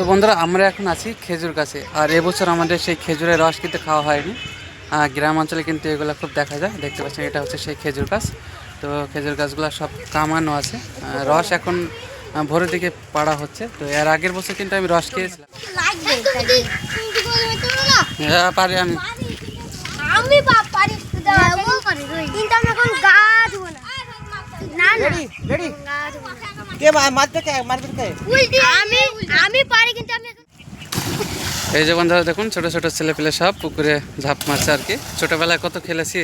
তো বন্ধুরা আমরা এখন আছি খেজুর গাছে। আর এবছর আমাদের সেই খেজুরের রস কিন্তু খাওয়া হয়নি। গ্রাম অঞ্চলে কিন্তু এগুলো খুব দেখা যায়। দেখতে পাচ্ছেন এটা হচ্ছে সেই খেজুর গাছ। তো খেজুর গাছগুলো সব কামানো আছে। রস এখন ভোরের দিকে পাড়া হচ্ছে। তো এর আগের বছর কিন্তু আমি রস খেয়েছিলাম। হ্যাঁ, পারি আমি। আমি পারি কিন্তু আমি এখন গা রেডি রেডি গা ধুবো না কে? মারবে কে? মারবে কে আমি আমি পারি কিন্তু আমি এই যে বন্ধুরা দেখুন ছোট ছোট ছেলে পেলে সব পুকুরে ঝাঁপ মারছে আর কি। ছোটবেলায় কত খেলেছি?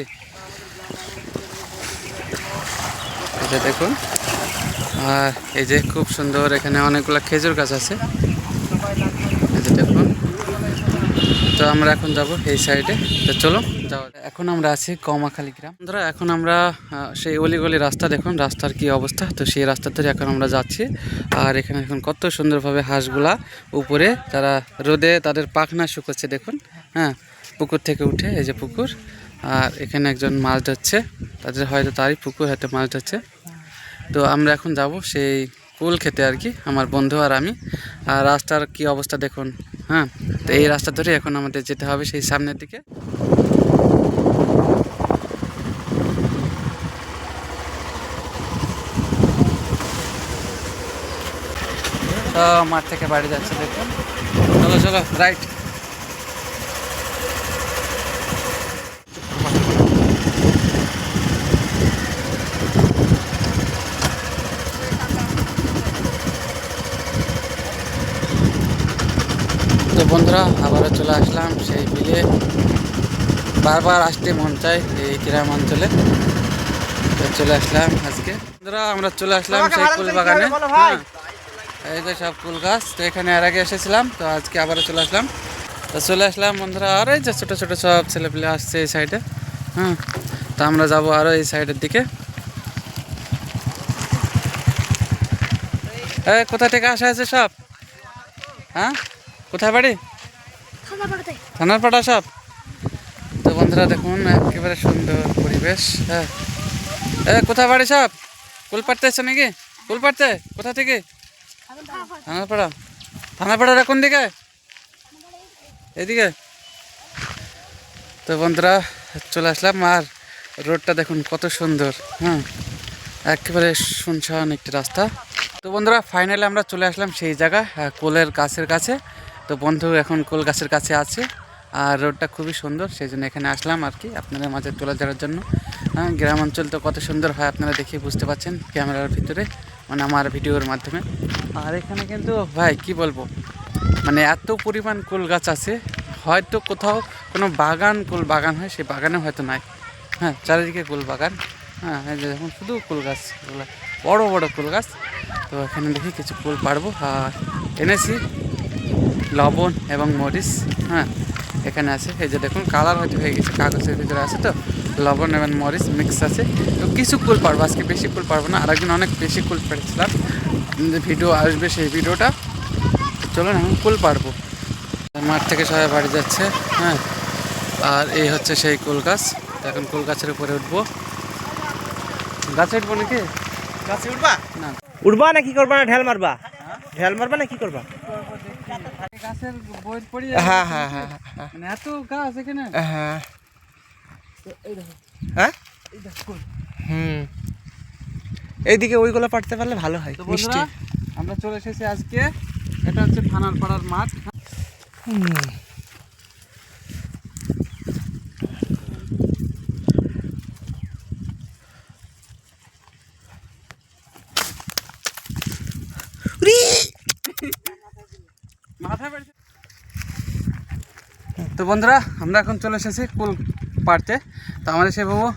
এই যে দেখুন আর এই যে খুব সুন্দর এখানে অনেকগুলো খেজুর গাছ আছে। দেখুন তো আমরা এখন যাব এই সাইডে। তো চলো এখন আমরা আছি কমাখালি গ্রাম। বন্ধুরা, এখন আমরা সেই অলিগলি রাস্তা দেখুন, রাস্তার কি অবস্থা। তো সেই রাস্তা ধরে এখন আমরা যাচ্ছি। আর এখানে এখন কত সুন্দরভাবে হাঁসগুলা উপরে, তারা রোদে তাদের পাখনা শুকোচ্ছে, দেখুন। হ্যাঁ পুকুর থেকে উঠে, এই যে পুকুর। আর এখানে একজন মাছ ধরছে। তাদের হয়তো তারই পুকুর, হয়তো মাছ ধরছে। তো আমরা এখন যাব সেই কুল খেতে আর কি, আমার বন্ধু আর আমি। আর রাস্তার কি অবস্থা দেখুন হ্যাঁ। তো এই রাস্তা ধরে এখন আমাদের যেতে হবে সেই সামনের দিকে। তো মাঠ থেকে বাড়ি যাচ্ছে, দেখুন। চলো চলো রাইট তো বন্ধুরা, আবারও চলে আসলাম সেই বিলে। বারবার আসতে মন চায় এই গ্রাম অঞ্চলে। তো চলে আসলাম আজকে। বন্ধুরা আমরা চলে আসলাম সেই ফুল বাগানে? হ্যাঁ। এই যে সব ফুল গাছ তো এখানে এর আগে এসেছিলাম তো আজকে আবারও চলে আসলাম। তো চলে আসলাম বন্ধুরা আর এই যে ছোটো ছোটো সব ছেলেপিলে আসছে এই সাইডে। হ্যাঁ তো আমরা যাব আরও এই সাইডের দিকে। এই কোথা থেকে আসা আছে সব? হ্যাঁ কোথায় বাড়ি? থানার পাড়া সব? বন্ধুরা দেখুন একেবারে সুন্দর পরিবেশ হ্যাঁ। কোথায় বাড়ি সব? কুল পাড়তে এসছো নাকি? কুল পাড়তে? কোথা থেকে? থানার পাড়া। থানার পাড়াটা কোন দিকে? এদিকে। তো বন্ধুরা চলে আসলাম আর রোডটা দেখুন কত সুন্দর হ্যাঁ একেবারে শুনশান একটি রাস্তা। তো বন্ধুরা ফাইনালি আমরা চলে আসলাম সেই জায়গা আহ, কোলের গাছের কাছে। তো বন্ধু এখন কোল গাছের কাছে আছে। আর রোডটা খুবই সুন্দর সেই জন্য এখানে আসলাম আর কি আপনাদের মাঝে তুলে ধরার জন্য। হ্যাঁ গ্রাম অঞ্চল তো কত সুন্দর হয় আপনারা দেখে বুঝতে পারছেন ক্যামেরার ভিতরে মানে আমার ভিডিওর মাধ্যমে। আর এখানে কিন্তু, ভাই, কি বলব? মানে এত পরিমাণ কুল গাছ আছে, হয়তো কোথাও কোনো বাগান, কুল বাগান হয়, সেই বাগানে হয়তো নাই। হ্যাঁ চারিদিকে কুল বাগান। হ্যাঁ এই যে দেখুন, শুধু কুল গাছ বড় বড় কুল গাছ। তো এখানে দেখি কিছু কুল পারব আর এনেছি লবণ এবং মরিচ হ্যাঁ। এখানে আছে। এই যে দেখুন কালার হয়তো হয়ে গেছে কাগজের ভিতরে আছে তো। লবণ এবং মরিচ মিক্স আছে। তো কিছু কুল পারব আজকে বেশি কুল পারব না। আরেকদিন অনেক বেশি কুল পেরেছিলাম। যে ভিডিও আসবে সেই ভিডিওটা। চলুন এখন কুল পারব। মাঠ থেকে সবাই বাড়ি যাচ্ছে হ্যাঁ। আর এই হচ্ছে সেই কুল গাছ। এখন কুল গাছের উপরে উঠবো। গাছে উঠবো নাকি? গাছে উঠবা? না। উঠবা না কি করবা না ঢেল মারবা। ঢেল মারবা না কি করবা? গাছের বই পড়ি হ্যাঁ হ্যাঁ হ্যাঁ হ্যাঁ। মানে এত গাছ এখানে। হ্যাঁ। হ্যাঁ? হুম। এইদিকে ওইগুলো পাঠতে পারলে ভালো হয় তো মিষ্টি। বন্ধুরা আমরা চলে এসেছি আজকে। এটা হচ্ছে থানার পাড়ার মাঠ। হুম। তো বন্ধুরা আমরা এখন চলে এসেছি কুল পাড়তে। তো আমাদের সেভাবে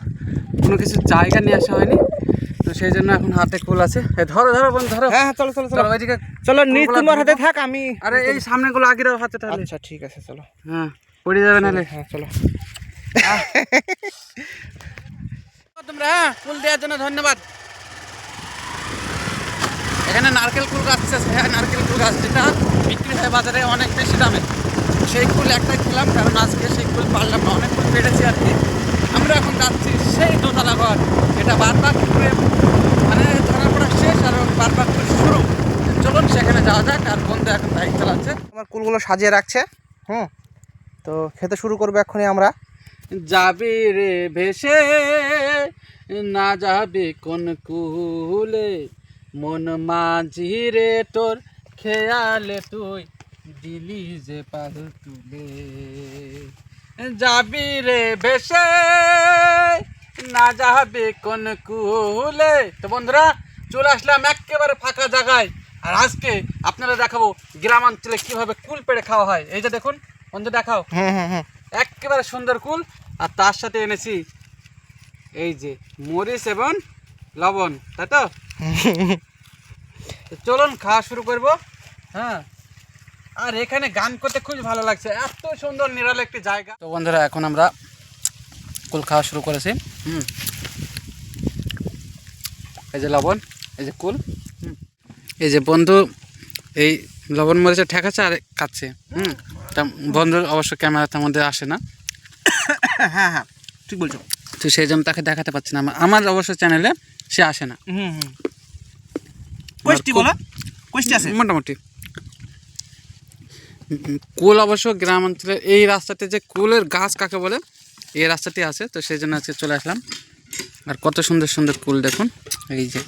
কোনো কিছু জায়গা নিয়ে আসা হয়নি। তো সেই জন্য এখন হাতে কুল আছে। ধরো ধরো বন্ধু ধরো। হ্যাঁ হ্যাঁ, চলো চলো চলো। ওইদিকে চলো নি তোমার হাতে থাক আমি আরে এই সামনেগুলো আগে দাও হাতে তাহলে। আচ্ছা ঠিক আছে চলো। হ্যাঁ পড়ে যাবে নাহলে। হ্যাঁ চলো। তোমরা হ্যাঁ ফুল দেওয়ার জন্য ধন্যবাদ। এখানে নারকেল কুল গাছ আছে হ্যাঁ নারকেল কুল গাছ যেটা বিক্রি হয় বাজারে অনেক বেশি দামে। সেই কুল একটা খেলাম কারণ আজকে সেই কুল পারলাম না। অনেক কুল পেরেছি আর কি। আমরা এখন যাচ্ছি সেই দোতলা ঘর। এটা বারবার করে মানে ধরা পড়া শেষ আর বারবার করে শুরু। চলুন সেখানে যাওয়া যাক আর বন্ধু এখন বাইক চালাচ্ছে। আমার কুলগুলো সাজিয়ে রাখছে। হুম। তো খেতে শুরু করব এক্ষুনি আমরা। যাবি রে ভেসে না যাবি কোন কুলে? মন মাঝি রে তোর খেয়ালে তুই দিলি যে পাল তুলে। যাবি রে ভেসে না যাবি কোন কুলে। তো বন্ধুরা চলে আসলাম একেবারে ফাঁকা জায়গায়। আর আজকে আপনারা দেখাবো গ্রামাঞ্চলে কীভাবে কুল পেড়ে খাওয়া হয়। এই যে দেখুন বন্ধু দেখাও। হুম হুম হুম একেবারে সুন্দর কুল। আর তার সাথে এনেছি এই যে মরিচ এবং লবণ তাই তো চলুন খাওয়া শুরু করব। হ্যাঁ আর এখানে গান করতে খুব ভালো লাগছে। এত সুন্দর নিরাল একটি জায়গা। তো বন্ধুরা এখন আমরা কুল খাওয়া শুরু করেছি। হুম। এই যে লবণ এই যে কুল। হুম। এই যে বন্ধু এই লবণ মরিচে ঠেকাচ্ছে আর খাচ্ছে হুম। তা বন্ধুর অবশ্য ক্যামেরাতে মধ্যে আসে না। হ্যাঁ হ্যাঁ ঠিক বলছো। তো সেই জন্য তাকে দেখাতে পাচ্ছি না। আমার- অবশ্য চ্যানেলে সে আসে না। হুম হুম কোয়েস্টি বলো? কোয়েস্টি আছে? মোটামুটি। কুল অবশ্য গ্রাম অঞ্চলে, এই রাস্তাতে যে কুলের গাছ কাকে বলে, এই রাস্তাটি আছে, তো সেই জন্য আজকে চলে আসলাম। আর কত সুন্দর সুন্দর কুল দেখুন, এই যে।